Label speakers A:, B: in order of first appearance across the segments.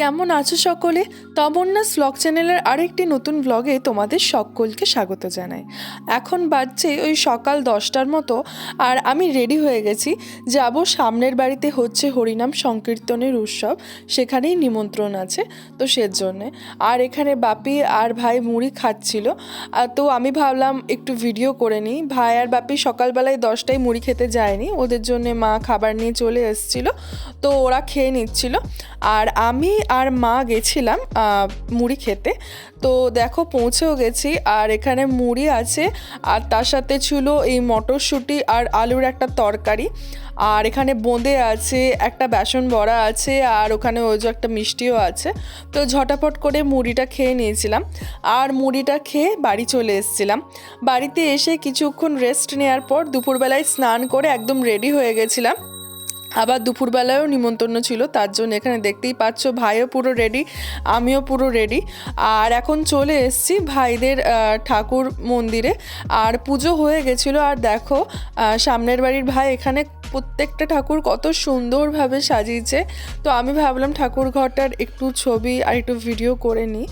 A: কেমন আছো সকলে? তমন্নাস ব্লগ চ্যানেলের আরেকটি নতুন ব্লগে তোমাদের সকলকে স্বাগত জানাই। এখন বাজছে ওই সকাল দশটার মতো আর আমি রেডি হয়ে গেছি। যাব সামনের বাড়িতে হচ্ছে হরিনাম সংকীর্তনের উৎসব, সেখানেই নিমন্ত্রণ আছে, তো সেজন্যে। আর এখানে বাপি আর ভাই মুড়ি খাচ্ছিল তো আমি ভাবলাম একটু ভিডিও করে নিই। ভাই আর বাপি সকালবেলায় দশটায় মুড়ি খেতে যায়নি, ওদের জন্য মা খাবার নিয়ে চলে এসেছিল, তো ওরা খেয়ে নিচ্ছিল। আর আমি আর মা গেছিলাম মুড়ি খেতে। তো দেখো পৌঁছেও গেছি, আর এখানে মুড়ি আছে, আর তার সাথে ছিল এই মটরশুঁটি আর আলুর একটা তরকারি। আর এখানে বোঁদে আছে, একটা বেসন বড়া আছে, আর ওখানে ওই যে একটা মিষ্টিও আছে। তো ঝটাপট করে মুড়িটা খেয়ে নিয়েছিলাম, আর মুড়িটা খেয়ে বাড়ি চলে এসেছিলাম। বাড়িতে এসে কিছুক্ষণ রেস্ট নেওয়ার পর দুপুরবেলায় স্নান করে একদম রেডি হয়ে গেছিলাম। আবার দুপুরবেলায়ও নিমন্ত্রণ ছিল, তার জন্য এখানে দেখতেই পাচ্ছ ভাইও পুরো রেডি আমিও পুরো রেডি আর এখন চলে এসছি ভাইদের ঠাকুর মন্দিরে। আর পুজো হয়ে গেছিল, আর দেখো সামনের বাড়ির ভাই এখানে প্রত্যেকটা ঠাকুর কত সুন্দরভাবে সাজিয়েছে। তো আমি ভাবলাম ঠাকুর ঘরটার একটু ছবি আর একটু ভিডিও করে নিই।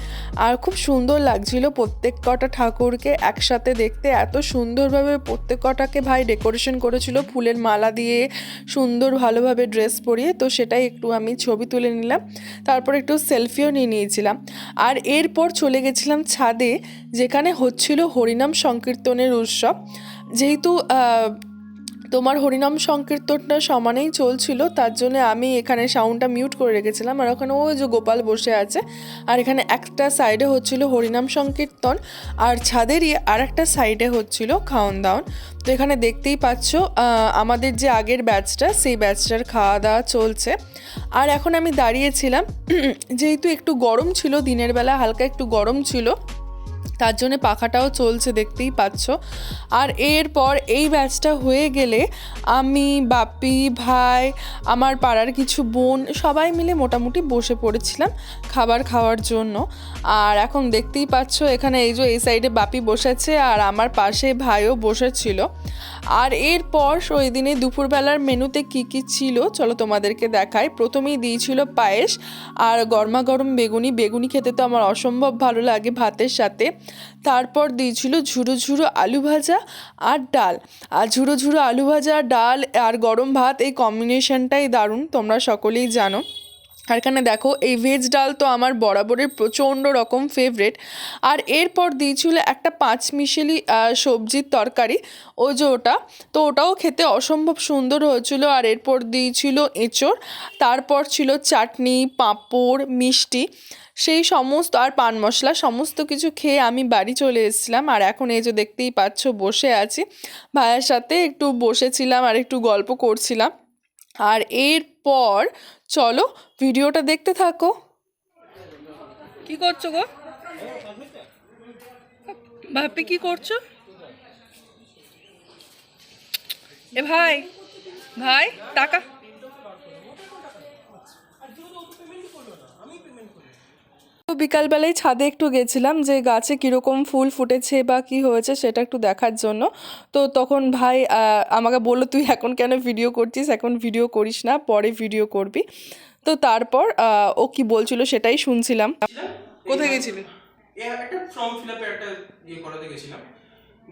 A: আর খুব সুন্দর লাগছিল প্রত্যেক কটা ঠাকুরকে একসাথে দেখতে। এত সুন্দরভাবে প্রত্যেক কটাকে ভাই ডেকোরেশন করেছিল, ফুলের মালা দিয়ে সুন্দর ভালোভাবে ড্রেস পরিয়ে। তো সেটাই একটু আমি ছবি তুলে নিলাম, তারপর একটু সেলফিও নিয়ে নিয়েছিলাম। আর এরপর চলে গেছিলাম ছাদে, যেখানে হচ্ছিল হরিনাম সংকীর্তনের উৎসব। যেহেতু তোমার হরিনাম সংকীর্তনটা সমানেই চলছিল, তার জন্য আমি এখানে সাউন্ডটা মিউট করে রেখেছিলাম। আর ওখানে ওই যে গোপাল বসে আছে, আর এখানে একটা সাইডে হচ্ছিল হরিনাম সংকীর্তন, আর ছাদেরই আর একটা সাইডে হচ্ছিল খাওয়ান দাওয়ান তো এখানে দেখতেই পাচ্ছ আমাদের যে আগের ব্যাচটা সেই ব্যাচটার খাওয়া দাওয়া চলছে। আর এখন আমি দাঁড়িয়েছিলাম, যেহেতু একটু গরম ছিল, দিনের বেলা হালকা একটু গরম ছিল তার জন্য পাখাটাও চলছে দেখতেই পাচ্ছ। আর এরপর এই ব্যাচটা হয়ে গেলে আমি বাপি ভাই, আমার পাড়ার কিছু বোন সবাই মিলে মোটামুটি বসে পড়েছিলাম খাবার খাওয়ার জন্য। আর এখন দেখতেই পাচ্ছ এখানে এই যে এই সাইডে বাপি বসেছে আর আমার পাশে ভাইও বসেছিল। আর এরপর ওই দিনে দুপুরবেলার মেনুতে কি কি ছিল চলো তোমাদেরকে দেখাই। প্রথমেই দিয়েছিল পায়েস আর গরমা গরম বেগুনি। বেগুনি খেতে তো আমার অসম্ভব ভালো লাগে ভাতের সাথে। তারপর দিয়েছিল ঝুরো ঝুরো আলু ভাজা আর ডাল। আর ঝুরো ঝুরো আলু ভাজা, ডাল আর গরম ভাত, এই কম্বিনেশনটাই দারুণ, তোমরা সকলেই জানো। আর এখানে দেখো, এই ভেজ ডাল তো আমার বরাবরের প্রচণ্ড রকম ফেভারেট আর এরপর দিয়েছিল একটা পাঁচ মিশেলি সবজির তরকারি, ওই যে ওটা। তো ওটাও খেতে অসম্ভব সুন্দর হয়েছিল। আর এরপর দিয়েছিল এঁচড়, তারপর ছিল চাটনি, পাঁপড়, মিষ্টি। সেই সমস্ত আর পান মশলা সমস্ত কিছু খেয়ে আমি বাড়ি চলে এসেছিলাম। আর এখন এই যে দেখতেই পাচ্ছ, বসে আছি। ভাইয়ের সাথে একটু বসেছিলাম আর একটু গল্প করছিলাম। আর এরপর চলো ভিডিওটা দেখতে থাকো। কি করছ গো? ভাবি কি করছ? এ ভাই ভাই, টাকা। বিকালবেলায় ছাদে একটু গেছিলাম যে গাছে কীরকম ফুল ফুটেছে বা কি হয়েছে সেটা একটু দেখার জন্য। তো তখন ভাই আমাকে বলল তুই এখন কেন ভিডিও করছিস? এখন ভিডিও করিস না পরে ভিডিও করবি। তো তারপর ও কি বলছিল সেটাই শুনছিলাম। কোথায় গেছিলি?
B: একটা ফর্ম ফিল আপের একটা ইয়ে করাতে গেছিলাম।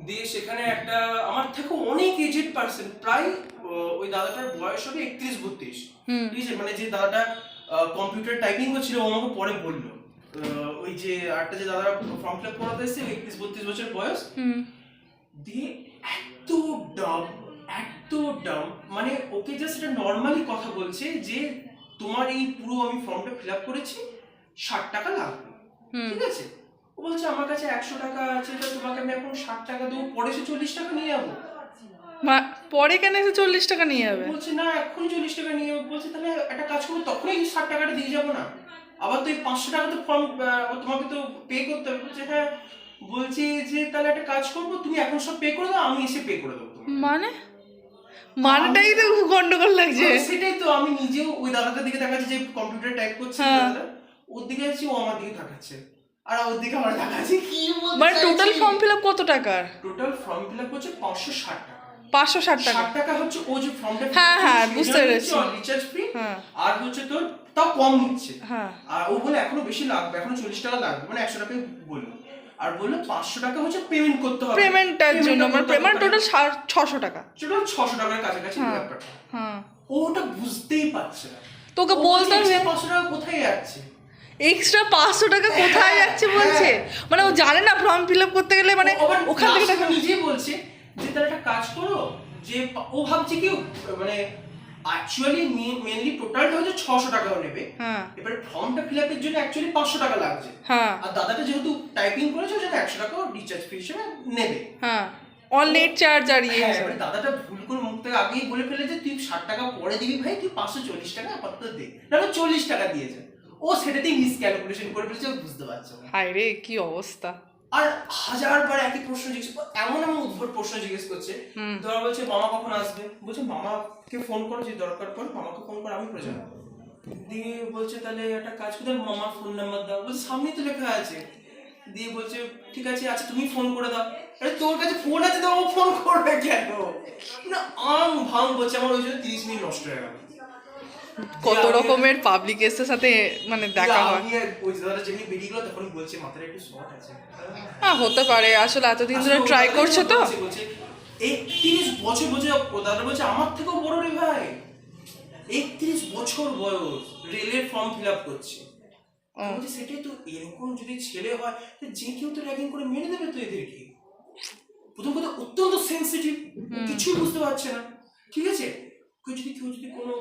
B: দিয়ে সেখানে একটা আমার থেকে অনেক এজেড পার্সন প্রায় ওই দাদাটার বয়স হবে একত্রিশ বত্রিশ। ঠিক আছে? মানে যে দাদাটা কম্পিউটার টাইপিং করছিল ও আমাকে পরে বলল। ওই যে আরেকটা যে ফর্ম ফিল আপ করাতে এসেছে একত্রিশ বত্রিশ বছর বয়স দিয়ে এত ডাম এত ডাম মানে ওকে জাস্ট এটা নর্মালি কথা বলছে যে তোমার এই পুরো আমি ফর্মটা ফিল আপ করেছি ষাট টাকা লাগবে। ঠিক আছে? ও বলছে আমার কাছে একশো টাকা আছে তো তোমাকে আমি এখন ষাট টাকা দেবো পরে সে চল্লিশ টাকা নিয়ে যাব।
A: পরে কেন এসে চল্লিশ টাকা নিয়ে যাবে?
B: বলছে না এখন চল্লিশ টাকা নিয়ে যাব। বলছে তাহলে একটা কাজ করব তখনই ষাট টাকাটা দিয়ে যাব না। আবার তো এই পাঁচশো টাকা তো ফর্ম তোমাকে তো পে করতে হবে। বলছে হ্যাঁ বলছি যে তাহলে একটা কাজ করব তুমি এখন সব পে করে দাও আমি এসে পে করে দেবো
A: মানে? মানেটাই তো গন্ডগোল লাগছে।
B: হ্যাঁ, সেটাই তো আমি নিজেও ওই দাদাটার দিকে তাকাচ্ছি যে কম্পিউটার টাইপ করছে
A: হ্যাঁ।
B: ওর দিকে আছি ও আমার দিকে তাকাচ্ছে। আর ওর দিকে আমার তাকাচ্ছে কি
A: মানে টোটাল ফর্ম ফিল আপ কত টাকার?
B: টোটাল ফর্ম ফিল আপ হচ্ছে পাঁচশো ষাট টাকা।
A: পাঁচশো ষাট টাকা।
B: ষাট টাকা হচ্ছে ও যে ফর্মটা
A: হ্যাঁ, হ্যাঁ, বুঝতে পেরেছি।
B: রিচার্জ
A: হ্যাঁ।
B: আর হচ্ছে তোর তাও কম নিচ্ছে।
A: হ্যাঁ।
B: আর ও বলে এখনও বেশি লাগবে এখনও চল্লিশ টাকা লাগবে। মানে একশো টাকা বলল। আর বলল পাঁচশো টাকা হচ্ছে পেমেন্ট করতে হবে।
A: পেমেন্টটার জন্য
B: করতে
A: পেমেন্ট টোটাল ছশো টাকা।
B: টোটাল ছশো টাকার কাছাকাছি
A: হ্যাঁ।
B: ব্যাপারটা।
A: হ্যাঁ।
B: ও ওটা বুঝতেই পারছে না।
A: তোকে বলতে হবে।
B: পাঁচশো টাকা কোথায় যাচ্ছে?
A: এক্সট্রা পাঁচশো টাকা কোথায় যাচ্ছে বলছে? মানে ও জানে না ফর্ম ফিল আপ করতে গেলে মানে ওখান থেকে টাকা
B: নিজেই বলছে যে তার একটা কাজ করো যে ও ভাবছে কি মানে অ্যাকচুয়ালি মেনলি টোটালটা হচ্ছে ছশো টাকাও নেবে।
A: হ্যাঁ।
B: এবার ফর্মটা ফিল আপের জন্য অ্যাকচুয়ালি পাঁচশো টাকা লাগছে।
A: হ্যাঁ।
B: আর দাদাটা যেহেতু টাইপিং করেছে ওই জন্য একশো টাকা রিচার্জ ফি হিসেবে নেবে।
A: হ্যাঁ। অল চার্জ আর ইয়ে
B: হ্যাঁ এবার দাদাটা ভুল করে মুখ থেকে আগেই বলে ফেলে যে তুই ষাট টাকা পরে দিবি ভাই তুই পাঁচশো চল্লিশ টাকা আপাতত দে। না চল্লিশ টাকা দিয়েছে। ও সেটাতেই মিস ক্যালকুলেশন করে ফেলেছে বুঝতে পারছে
A: হায় রে কি অবস্থা।
B: আর হাজার বার একই প্রশ্ন জিজ্ঞেস এমন এমন উদ্ভট প্রশ্ন জিজ্ঞেস করছে। ধর বলছে মামা কখন আসবে? বলছে মামাকে ফোন করো যে দরকার পড়ে মামাকে ফোন করে আমি যাব। দিয়ে বলছে তাহলে একটা কাজ করে মামার ফোন নাম্বার দাও। বলছে সামনেই তো লেখা আছে। দিয়ে বলছে ঠিক আছে আচ্ছা তুমি ফোন করে দাও। আরে তোর কাছে ফোন আছে তো ও ফোন করবে কেন? না আং ভাং বলছে আমার ওই জন্য তিরিশ মিনিট নষ্ট হয়ে গেল।
A: কত রকমের পাবলিকের সাথে মানে দেখা হয়। হ্যাঁ হতে পারে। আসলে এতদিন ধরে ট্রাই করছে তো।
B: একত্রিশ বছর বলছে দাদা বলছে আমার থেকেও বড় রে ভাই। একত্রিশ বছর বয়স রেলের ফর্ম ফিল আপ করছে। সেটাই তো এরকম যদি ছেলে হয় যে কেউ তো র্যাগিং করে মেরে দেবে তো এদেরকে। প্রথম কথা অত্যন্ত সেন্সিটিভ কিছুই বুঝতে পারছে না। ঠিক আছে? কেউ যদি কেউ যদি কোনো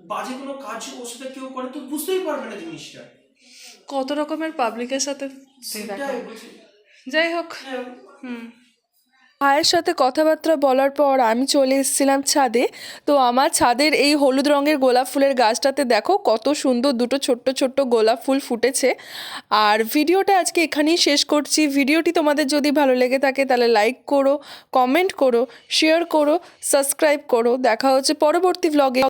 B: বাজে কোনো কাজ ওর সাথে কেউ করে তো বুঝতেই পারবে না জিনিসটা।
A: কত রকমের পাবলিকের সাথে যাই হোক
B: হ্যাঁ,
A: হুম। ভাইয়ের সাথে কথাবার্তা বলার পর আমি চলে এসেছিলাম ছাদে। তো আমার ছাদের এই হলুদ রঙের গোলাপ ফুলের গাছটাতে দেখো কত সুন্দর দুটো ছোট্ট ছোট্ট গোলাপ ফুল ফুটেছে। আর ভিডিওটা আজকে এখানেই শেষ করছি। ভিডিওটি তোমাদের যদি ভালো লেগে থাকে তাহলে লাইক করো কমেন্ট করো শেয়ার করো সাবস্ক্রাইব করো। দেখা হচ্ছে পরবর্তী ভ্লগে